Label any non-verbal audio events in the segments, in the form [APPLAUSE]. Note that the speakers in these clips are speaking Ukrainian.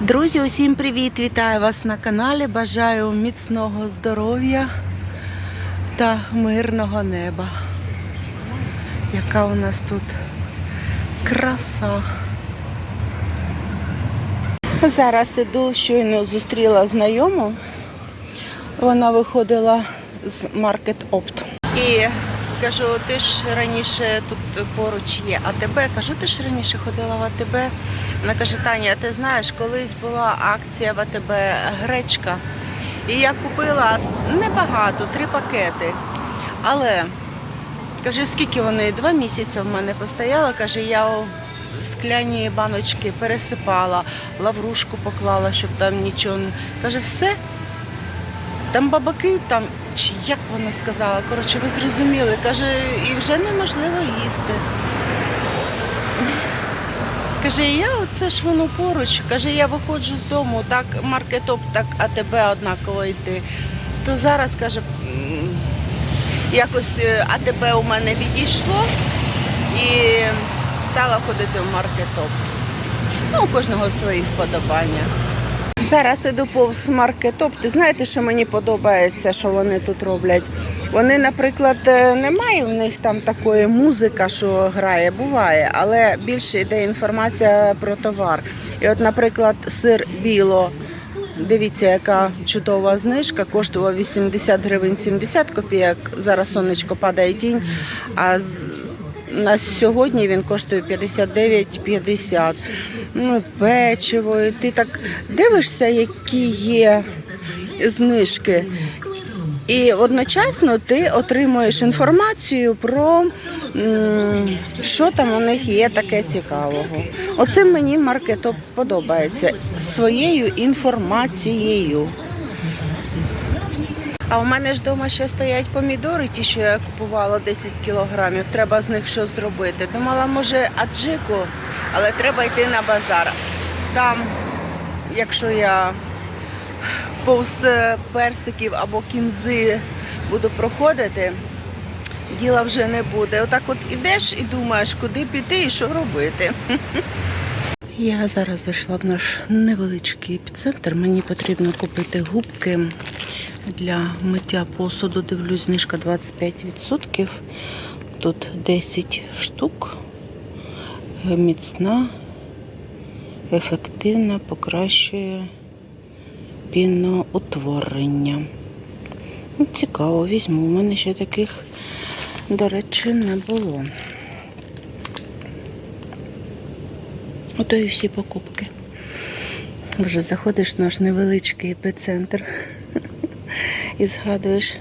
Друзі, усім привіт! Вітаю вас на каналі. Бажаю міцного здоров'я та мирного неба. Яка у нас тут краса. Зараз іду, щойно зустріла знайому. Вона виходила з Market Opt. І кажу, ти ж раніше тут поруч є АТБ. Кажу, ти ж раніше ходила в АТБ. Вона каже, Таня, ти знаєш, колись була акція в АТБ гречка. І я купила небагато, три пакети. Але каже, скільки вони? Два місяці в мене постояла. Каже, я у скляні баночки пересипала, лаврушку поклала, щоб там нічого. не- Каже, все. Там бабаки, там, чи як вона сказала, коротше, ви зрозуміли. Каже, і вже неможливо їсти. Каже, я оце ж воно поруч. Каже, я виходжу з дому, так маркетоп, так АТБ однаково йти. То зараз каже, якось е, АТБ у мене відійшло і стала ходити в маркетоп. Ну, у кожного свої вподобання. Зараз іду повз маркетоп. Ти знаєте, що мені подобається, що вони тут роблять? Вони, наприклад, е, немає в них там такої музика, що грає, буває, але більше йде інформація про товар. І от, наприклад, сир біло. Дивіться, яка чудова знижка, коштував 80 гривень 70 копійок. Зараз сонечко падає тінь. А на сьогодні він коштує 59,50. Ну, печиво. І ти так дивишся, які є знижки. І одночасно ти отримуєш інформацію про що там у них є таке цікавого. Оце мені маркетоп подобається своєю інформацією. А у мене ж вдома ще стоять помідори, ті, що я купувала 10 кілограмів. Треба з них щось зробити. Думала, може, аджику, але треба йти на базар. Там, якщо я повз персиків або кінзи буду проходити, діла вже не буде. Отак от ідеш і думаєш, куди піти і що робити. Я зараз зайшла в наш невеличкий епіцентр. Мені потрібно купити губки для миття посуду. Дивлюсь, знижка 25%. Тут 10 штук. Міцна, ефективна, покращує піноутворення. Ну, Цікаво, візьму. У мене ще таких, до речі, не було. Ото і всі покупки. Вже заходиш в наш невеличкий епіцентр і згадуєш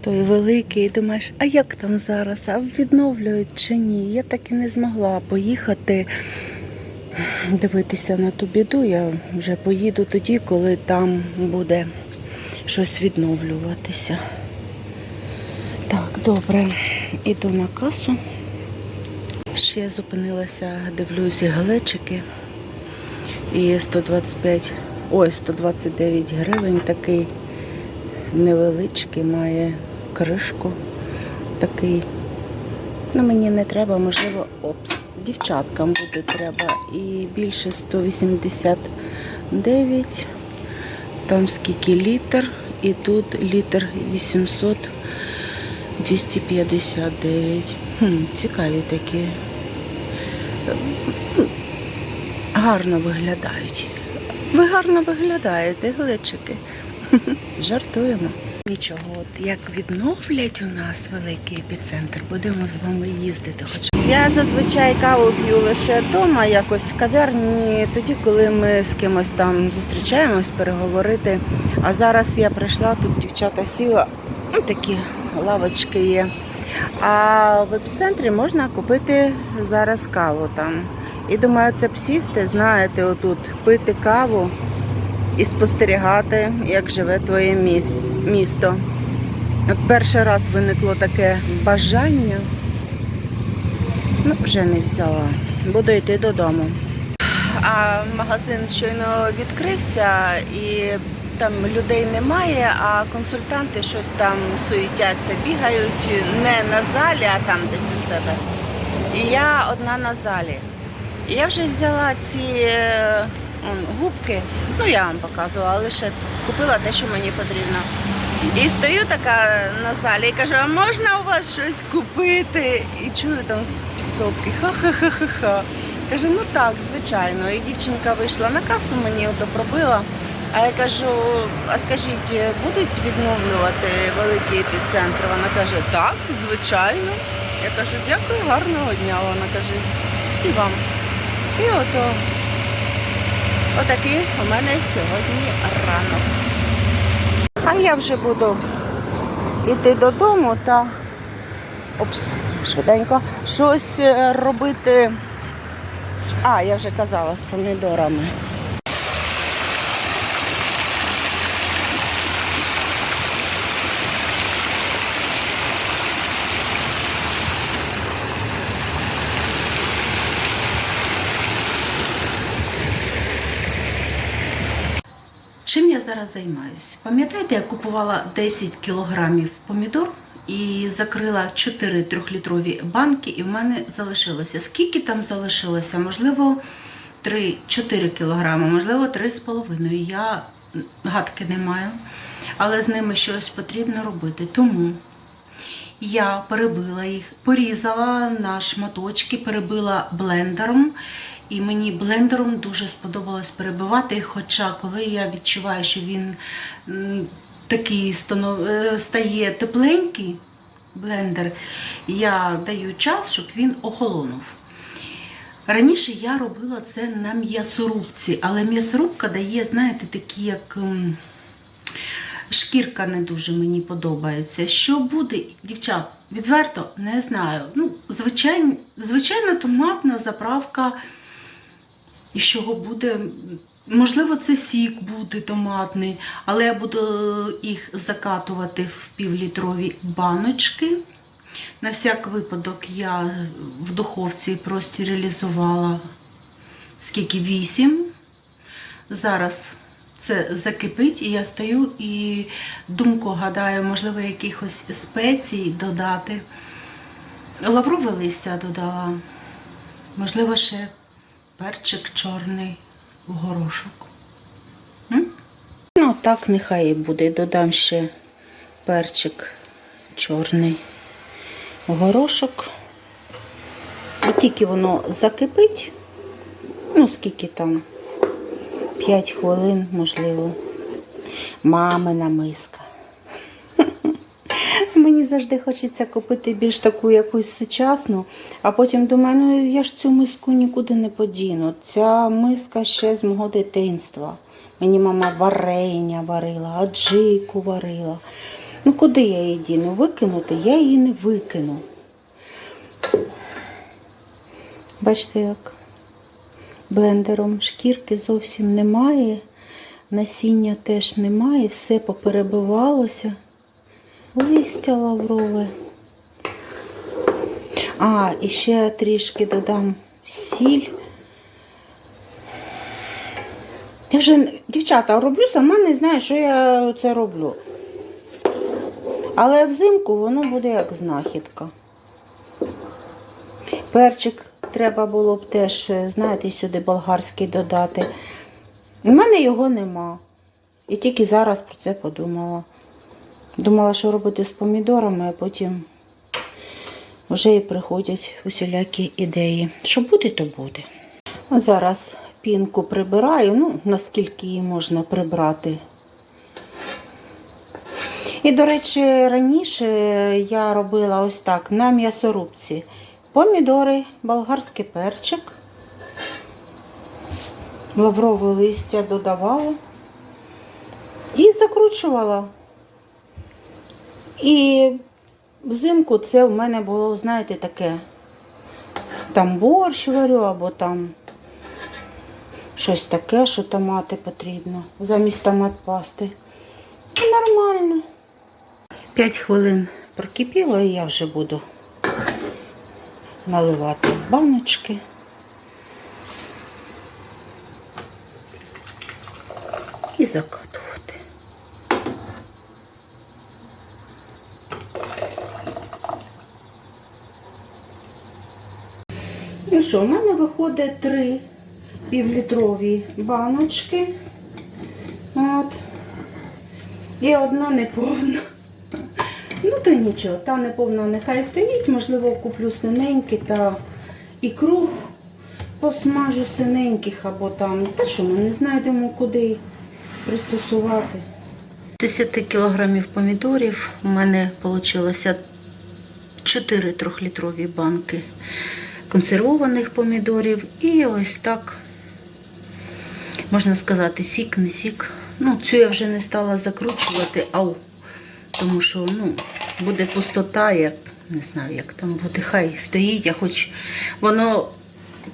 той великий, і думаєш, а як там зараз? А відновлюють чи ні? Я так і не змогла поїхати дивитися на ту біду. Я вже поїду тоді, коли там буде щось відновлюватися. Так, добре, іду на касу. Ще зупинилася, дивлюся глечики. І 125, ой, 129 гривень такий невеличкий, має кришку такий. Ну, мені не треба, можливо, опс. Дівчаткам буде треба. І більше 189. Там скільки літр. І тут літр 800 259. Хм, цікаві такі. Гарно виглядають. Ви гарно виглядаєте, глечики. Жартуємо. Нічого, от як відновлять у нас великий епіцентр, будемо з вами їздити. Хоч я зазвичай каву п'ю лише вдома, якось в кав'ярні, тоді, коли ми з кимось там зустрічаємось, переговорити. А зараз я прийшла, тут дівчата сіла, ну такі лавочки є. А в епіцентрі можна купити зараз каву там. І думаю, це б сісти, знаєте, отут пити каву і спостерігати, як живе твоє місто. От перший раз виникло таке бажання. Ну, вже не взяла. Буду йти додому. А магазин щойно відкрився і там людей немає, а консультанти щось там суетяться, бігають не на залі, а там десь у себе. І я одна на залі. І я вже взяла ці е, губки. Ну, я вам показувала, лише купила те, що мені потрібно. І стою така на залі і кажу, а можна у вас щось купити? І чую там підсобки, ха-ха-ха-ха-ха. Каже, ну так, звичайно. І дівчинка вийшла на касу, мені ото пробила. А я кажу, а скажіть, будуть відновлювати великий епіцентр? Вона каже, так, звичайно. Я кажу, дякую, гарного дня. Вона каже, і вам. І ото отакий у мене сьогодні ранок. А я вже буду йти додому та опс, швиденько щось е, робити. А, я вже казала, з помідорами. Чим я зараз займаюсь? Пам'ятаєте, я купувала 10 кілограмів помідор і закрила 4 трьохлітрові банки, і в мене залишилося. Скільки там залишилося? Можливо, 3-4 кілограми, можливо, 3,5. Я гадки не маю, але з ними щось потрібно робити. Тому я перебила їх, порізала на шматочки, перебила блендером. І мені блендером дуже сподобалось перебивати. Хоча коли я відчуваю, що він такий е, стає тепленький, блендер, я даю час, щоб він охолонув. Раніше я робила це на м'ясорубці, але м'ясорубка дає, знаєте, такі як. Шкірка не дуже мені подобається. Що буде, дівчат, відверто не знаю. Ну, звичайно, звичайна томатна заправка, і з чого буде. Можливо, це сік буде томатний, але я буду їх закатувати в півлітрові баночки. На всяк випадок я в духовці простерилізувала скільки вісім. Зараз це закипить, і я стою і думку гадаю, можливо, якихось спецій додати. Лаврове листя додала, можливо, ще перчик чорний в горошок. М? Ну, так нехай і буде. Додам ще перчик чорний в горошок. І тільки воно закипить, ну, скільки там. 5 хвилин, можливо. Мамина миска. Мені завжди хочеться купити більш таку якусь сучасну, а потім думаю, ну я ж цю миску нікуди не подіну. Ця миска ще з мого дитинства. Мені мама варення варила, аджику варила. Ну куди я її діну? Викинути? Я її не викину. Бачите як? блендером шкірки зовсім немає, насіння теж немає, все поперебивалося. Листя лаврове. А, і ще трішки додам сіль. Я вже, дівчата, роблю сама, не знаю, що я це роблю. Але взимку воно буде як знахідка. Перчик треба було б теж, знаєте, сюди болгарський додати. У мене його нема. І тільки зараз про це подумала. Думала, що робити з помідорами, а потім вже і приходять усілякі ідеї. Що буде, то буде. Зараз пінку прибираю, ну, наскільки її можна прибрати. І, до речі, раніше я робила ось так на м'ясорубці. Помідори, болгарський перчик, лаврове листя додавала і закручувала. І взимку це в мене було, знаєте, таке там борщ варю, або там щось таке, що томати потрібно, замість томат пасти. Нормально. П'ять хвилин прокипіло і я вже буду наливати в баночки. І закатувати. Ну що, у мене виходить три півлітрові баночки. От. І одна неповна. Ну, то нічого, та неповна нехай стоїть, можливо, куплю синенькі та ікру посмажу синеньких або там. Та що ми не знайдемо куди пристосувати. 10 кілограмів помідорів у мене вийшло 4 трьохлітрові банки консервованих помідорів і ось так, можна сказати, сік, не сік. Ну, цю я вже не стала закручувати, ау, тому що ну, буде пустота, як не знаю, як там буде. Хай стоїть, я хоч воно,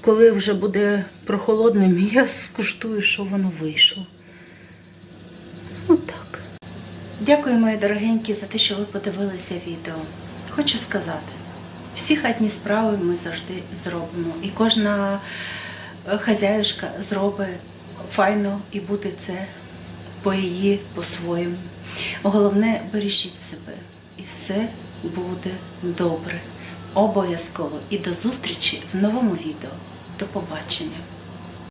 коли вже буде прохолодним, [LAUGHS] я скуштую, що воно вийшло. Отак. Дякую, мої дорогенькі, за те, що ви подивилися відео. Хочу сказати, всі хатні справи ми завжди зробимо. І кожна е, хазяюшка зробить файно і буде це по її по-своєму. Головне, бережіть себе, і все буде добре. Обов'язково. І до зустрічі в новому відео. До побачення!